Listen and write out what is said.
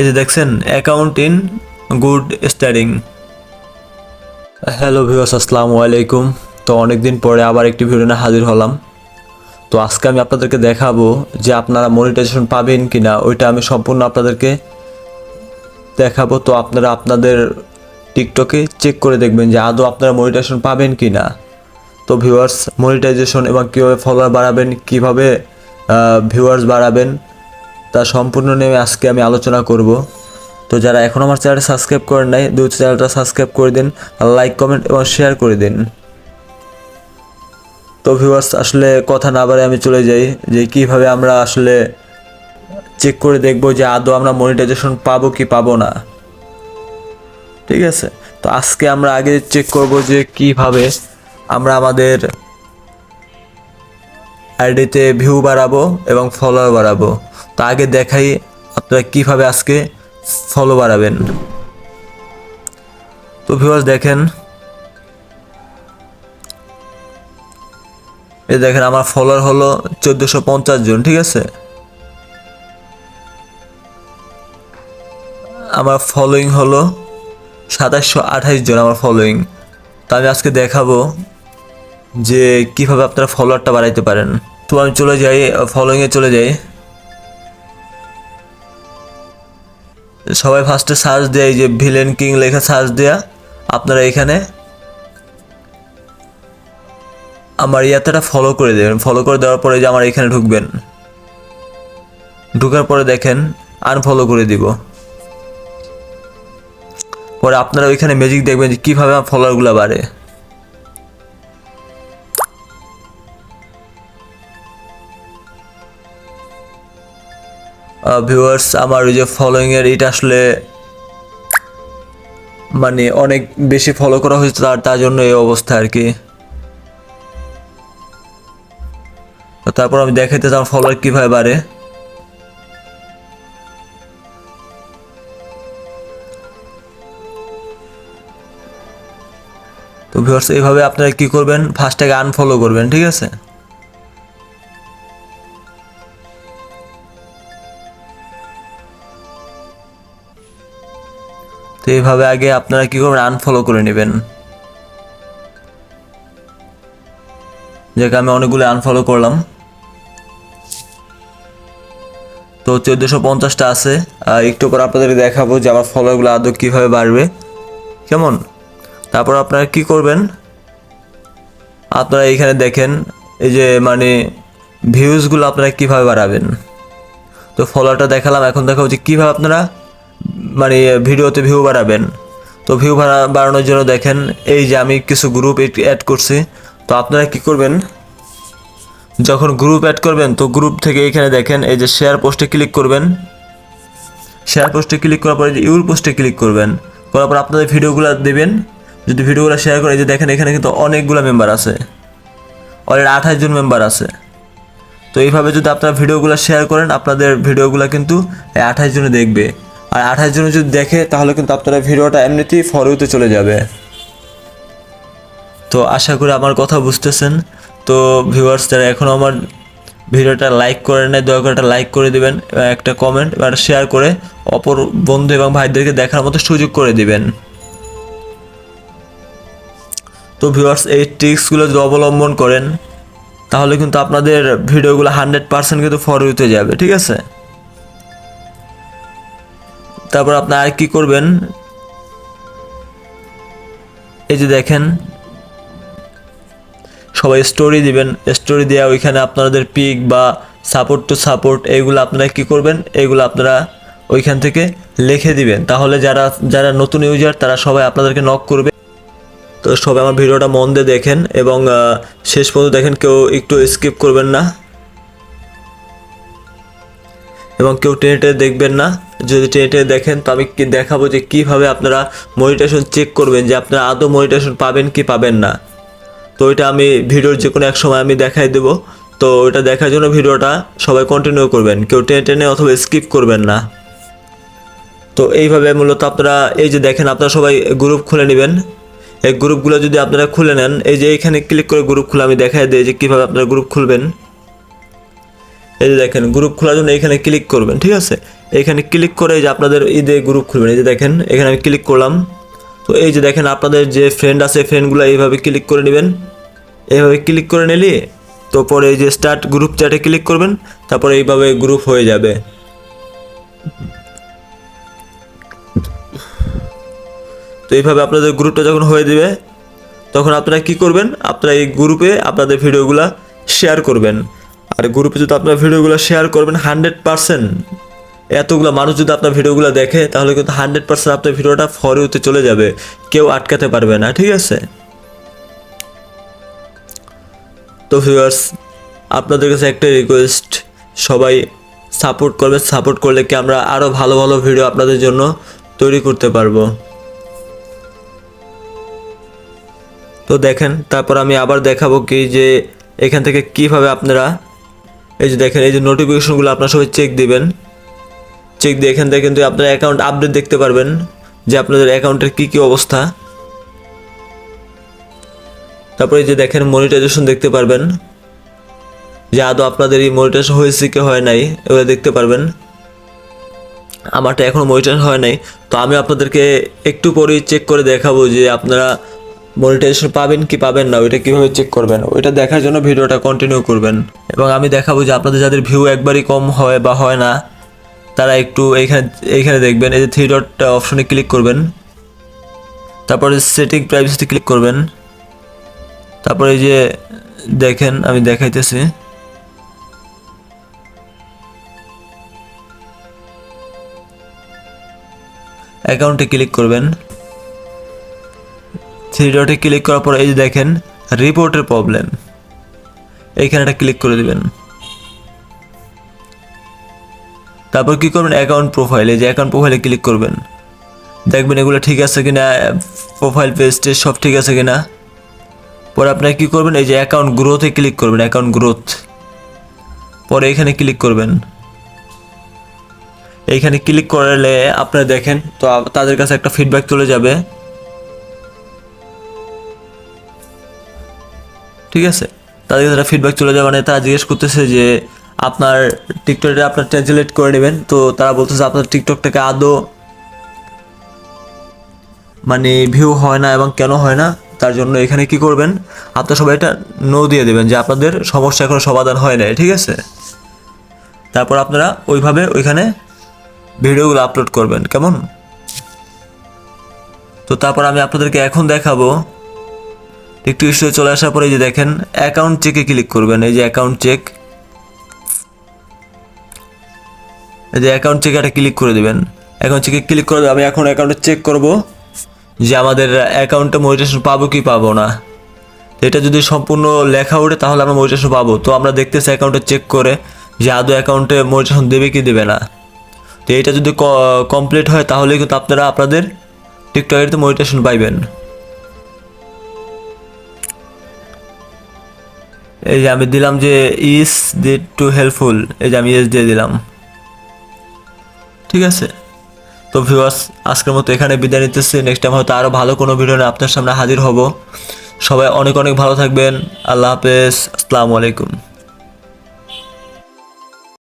এই যে দেখছেন account in good studying hello viewers আসসালামু আলাইকুম। তো অনেক দিন পরে আবার একটি ভিডিও নিয়ে হাজির হলাম। তো আজকে আমি আপনাদেরকে দেখাবো যে আপনারা মনিটাইজেশন পাবেন কি না ওইটা আমি সম্পূর্ণ আপনাদেরকে দেখাবো। তো আপনারা আপনাদের টিকটকে চেক করে দেখবেন যে আদৌ আপনারা মনিটাইজেশন পাবেন কি না তো ভিউয়ার্স মনিটাইজেশন এবং কীভাবে ফলোয়ার বাড়াবেন, কীভাবে ভিউয়ার্স বাড়াবেন তা সম্পূর্ণ নিয়ে আজকে আমি আলোচনা করব। তো যারা এখন আমার চ্যানেলটা সাবস্ক্রাইব করেন নাই দুই চ্যানেলটা সাবস্ক্রাইব করে দিন লাইক, কমেন্ট এবং শেয়ার করে দিন। তো ভিউয়ার্স আসলে কথা না বারে আমি চলে যাই, যে কীভাবে আমরা আসলে চেক করে দেখব যে আদৌ আমরা মনিটাইজেশন পাবো কি পাবো না। ঠিক আছে? তো আজকে আমরা আগে চেক করব যে কীভাবে আমরা আমাদের আইডিতে ভিউ বাড়াবো এবং ফলোয়ার বাড়াবো। তো আগে দেখাই আপনারা কীভাবে আজকে ফলো বাড়াবেন। তো ভিউয়ার্স দেখেন, এই দেখেন আমার ফলোয়ার হলো চোদ্দোশো পঞ্চাশ জন, ঠিক আছে? আমার ফলোয়িং হলো সাতাশশো আঠাশ জন আমার ফলোয়িং তো আমি আজকে দেখাবো যে কীভাবে আপনারা ফলোয়ারটা বাড়াইতে পারেন। তো আমি চলে যাই ফলোয়িংয়ে চলে যাই। সবাই ফার্স্টে সার্চ দেয় যে ভিলেন কিং লেখা সার্চ দেয়া, আপনারা এখানে আমার ইয়াতেটা ফলো করে দেবেন। ফলো করে দেওয়ার পরে যে আমার এখানে ঢুকবেন। ঢুকার পরে দেখেন আনফলো করে দিব। পরে আপনারা ওইখানে ম্যাজিক দেখবেন যে কীভাবে আমার ফলোয়ারগুলো বাড়ে। ভিউয়ার্স আমার ওই যে ফলোয়িংয়ের এটা আসলে মানে অনেক বেশি ফলো করা হয়েছে তার তার জন্য এই অবস্থা আর কি। তারপর আমি দেখাইতে চাই ফলোয়ার কীভাবে বাড়ে। তো ভিউয়ার্স এইভাবে আপনারা কি করবেন? ফার্স্টটাকে আনফলো করবেন, ঠিক আছে? তো এইভাবে আগে আপনারা কি করবেন? আনফলো করে নেবেন। যাকে, আমি অনেকগুলো আনফলো করলাম। তো চোদ্দোশো পঞ্চাশটা আছে। একটু পর আপনাদের দেখাবো যে আমার ফলোয়ারগুলো আদৌ কীভাবে বাড়বে। কেমন? তারপর আপনারা কি করবেন? আপনারা এইখানে দেখেন, এই যে মানে ভিউজগুলো আপনারা কীভাবে বাড়াবেন? তো ফলোয়ারটা দেখালাম, এখন দেখাবো যে কীভাবে আপনারা মানে ভিডিওতে ভিউ বাড়াবেন। তো ভিউ বাড়ানোর জন্য দেখেন, এই যে আমি কিছু গ্রুপ অ্যাড করছি। তো আপনারা কি করবেন? যখন গ্রুপ অ্যাড করবেন, তো গ্রুপ থেকে এখানে দেখেন, এই যে শেয়ার পোস্টে ক্লিক করবেন। শেয়ার পোস্টে ক্লিক করার পরে যে ইউর পোস্টে ক্লিক করবেন। করার পর আপনাদের ভিডিওগুলো দেবেন। যদি ভিডিওগুলো শেয়ার করে এই যে দেখেন, এখানে কিন্তু অনেকগুলো মেম্বার আছে। অলরেডি আঠাশ জন মেম্বার আছে। তো এইভাবে যদি আপনারা ভিডিওগুলো শেয়ার করেন, আপনাদের ভিডিওগুলো কিন্তু এই আঠাশ জনে দেখবে। আর আঠাশ জনে যদি দেখে, তাহলে কিন্তু আপনারা ভিডিওটা এমনিতেই ফলোতে চলে যাবে। তো আশা করি আমার কথা বুঝতেছেন। তো ভিউয়ার্স যারা এখনও আমার ভিডিওটা লাইক করে নেয় দয়া করে একটা লাইক করে দিবেন একটা কমেন্ট একটা শেয়ার করে অপর বন্ধু এবং ভাইদেরকে দেখার মতো সুযোগ করে দিবেন। তো ভিউয়ার্স এই ট্রিক্সগুলো যদি অবলম্বন করেন, তাহলে কিন্তু আপনাদের ভিডিওগুলো হান্ড্রেড পার্সেন্ট কিন্তু ফরওয়েতে যাবে, ঠিক আছে? তারপর আপনি আর কি করবেন? এই যে দেখেন, সবাই স্টোরি দিবেন। স্টোরি দেওয়া ওইখানে আপনাদের পিক বা সাপোর্ট টু সাপোর্ট এইগুলো আপনারা কি করবেন? এইগুলো আপনারা ওইখান থেকে লিখে দিবেন। তাহলে যারা যারা নতুন ইউজার তারা সবাই আপনাদেরকে নক করবে। তো সবাই আমার ভিডিওটা মন দিয়ে দেখেন এবং শেষ পর্যন্ত দেখেন, কেউ একটু স্কিপ করবেন না। এবং কেউ টেনে টেনে দেখবেন না। যদি টেনে টেনে দেখেন, তো আমি কি দেখাবো যে কীভাবে আপনারা মনিটেশন চেক করবেন যে আপনারা আদৌ মনিটেশন পাবেন কি পাবেন না। তো ওইটা আমি ভিডিওর যে কোনো এক সময় আমি দেখাই দেবো। তো ওইটা দেখার জন্য ভিডিওটা সবাই কন্টিনিউ করবেন, কেউ টেনে টেনে অথবা স্কিপ করবেন না। তো এইভাবে মূলত আপনারা এই যে দেখেন, আপনারা সবাই গ্রুপ খুলে নেবেন। এই গ্রুপগুলো যদি আপনারা খুলে নেন, এই যে এইখানে ক্লিক করে গ্রুপ খুলে আমি দেখাই দিই যে কীভাবে আপনারা গ্রুপ খুলবেন। এই যে দেখেন গ্রুপ খোলার জন্য এখানে ক্লিক করবেন, ঠিক আছে? এখানে ক্লিক করে যে আপনাদের ঈদে গ্রুপ খুলবেন, এই যে দেখেন, এখানে আমি ক্লিক করলাম। তো এই যে দেখেন, আপনাদের যে ফ্রেন্ড আছে ফ্রেন্ডগুলো এইভাবে ক্লিক করে নেবেন। এইভাবে ক্লিক করে নিলে তো পরে এই যে স্টার্ট গ্রুপ চ্যাটে ক্লিক করবেন, তারপরে এইভাবে গ্রুপ হয়ে যাবে। তো এইভাবে আপনাদের গ্রুপটা যখন হয়ে দিবে তখন আপনারা কি করবেন? আপনারা এই গ্রুপে আপনাদের ভিডিওগুলো শেয়ার করবেন। আর গ্রুপে যদি আপনার ভিডিওগুলো শেয়ার করবেন হান্ড্রেড পারসেন্ট এতগুলো মানুষ যদি আপনার ভিডিওগুলো দেখে, তাহলে কিন্তু হান্ড্রেড পার্সেন্ট আপনার ভিডিওটা ফরে হতে চলে যাবে। কেউ আটকাতে পারবে না, ঠিক আছে? তো ভিউয়ার্স আপনাদের কাছে একটা রিকোয়েস্ট সবাই সাপোর্ট করবে। সাপোর্ট করলে কি আমরা আরও ভালো ভালো ভিডিও আপনাদের জন্য তৈরি করতে পারব? তো দেখেন, তারপর আমি আবার দেখাবো কি যে এখান থেকে কীভাবে আপনারা এই যে দেখেন, এই যে নোটিফিকেশনগুলো আপনার সবাই চেক দিবেন। চেক দিয়ে এখান থেকে কিন্তু আপনার অ্যাকাউন্ট আপডেট দেখতে পারবেন যে আপনাদের অ্যাকাউন্টের কি কি অবস্থা। তারপরে এই যে দেখেন মনিটাইজেশন দেখতে পারবেন। যে আদৌ আপনাদের এই মনিটাইজেশন হয়েছে কি হয় নাই, এগুলো দেখতে পারবেন। আমারটা এখনও মনিটাইজ হয় নাই। তো আমি আপনাদেরকে একটু পরেই চেক করে দেখাবো যে আপনারা মনিটাইজেশন পাবেন, কি পাবেন না, ওইটা কীভাবে চেক করবেন? ওইটা দেখার জন্য ভিডিওটা কন্টিনিউ করবেন। এবং আমি দেখাবো যে আপনাদের যাদের ভিউ একবারই কম হয় বা হয় না, তারা একটু এইখানে এইখানে দেখবেন, এই যে থ্রি ডট অপশনে ক্লিক করবেন। তারপরে সেটিং প্রাইভেসিতে ক্লিক করবেন। তারপরে এই যে দেখেন, আমি দেখাইতেছি। অ্যাকাউন্টে ক্লিক করবেন। থ্রি ডটে ক্লিক করার পর এই যে দেখেন রিপোর্টের প্রবলেম এইখানে একটা ক্লিক করে দেবেন। তারপর কি করবেন? অ্যাকাউন্ট প্রোফাইলে যে অ্যাকাউন্ট প্রোফাইলে ক্লিক করবেন। দেখবেন এগুলো ঠিক আছে কিনা প্রোফাইল পেজটে সব ঠিক আছে কিনা। পরে আপনারা কী করবেন? এই যে অ্যাকাউন্ট গ্রোথে ক্লিক করবেন অ্যাকাউন্ট গ্রোথ পরে এখানে ক্লিক করবেন। এইখানে ক্লিক করলে আপনারা দেখেন, তো তাদের কাছে একটা ফিডব্যাক চলে যাবে। ঠিক আছে? তাদের কাছে একটা ফিডব্যাক চলে যাবে মানে তারা জিজ্ঞেস করতেছে যে, আপনার টিকটকটা আপনার ট্রান্সলেট করে নেবেন। তো তারা বলতেছে আপনার টিকটকটাকে আদৌ মানে ভিউ হয় না এবং কেন হয় না? তার জন্য এখানে কি করবেন? আপনার সবাই এটা নো দিয়ে দেবেন যে, আপনাদের সমস্যা এখনও সমাধান হয় না ঠিক আছে? তারপর আপনারা ওইভাবে ওইখানে ভিডিওগুলো আপলোড করবেন, কেমন? তো তারপর আমি আপনাদেরকে এখন দেখাবো একটু ইস্যু চলে আসার পরে যে দেখেন অ্যাকাউন্ট চেকে ক্লিক করবেন। এই যে অ্যাকাউন্ট চেক এই যে অ্যাকাউন্ট চেকে একটা ক্লিক করে দেবেন। অ্যাকাউন্ট চেকে ক্লিক করে আমি এখন অ্যাকাউন্টে চেক করব যে আমাদের অ্যাকাউন্টে মোটিভেশন পাবো কি পাবো না। তো এটা যদি সম্পূর্ণ লেখা ওঠে, তাহলে আমরা মোটিভেশন পাবো। তো আমরা দেখতেছি অ্যাকাউন্টে চেক করে যে আদৌ অ্যাকাউন্টে মোটিভেশন দেবে কি দেবে না। তো এটা যদি কমপ্লিট হয়, তাহলে কিন্তু আপনারা, আপনাদের টিকটকের মোটিভেশন পাইবেন। এই যে আমি দিলাম যে ইস দি টু হেল্পফুল এই যে আমি ইস দিয়ে দিলাম। ঠিক আছে? তো ভিউয়ার্স আজকের মতো এখানে বিদায় নিতেছি। নেক্সট টাইম হয়তো আরও ভালো কোনো ভিডিও নিয়ে আপনার সামনে হাজির হব। সবাই অনেক অনেক ভালো থাকবেন। আল্লাহ হাফেজ। আসসালামু আলাইকুম।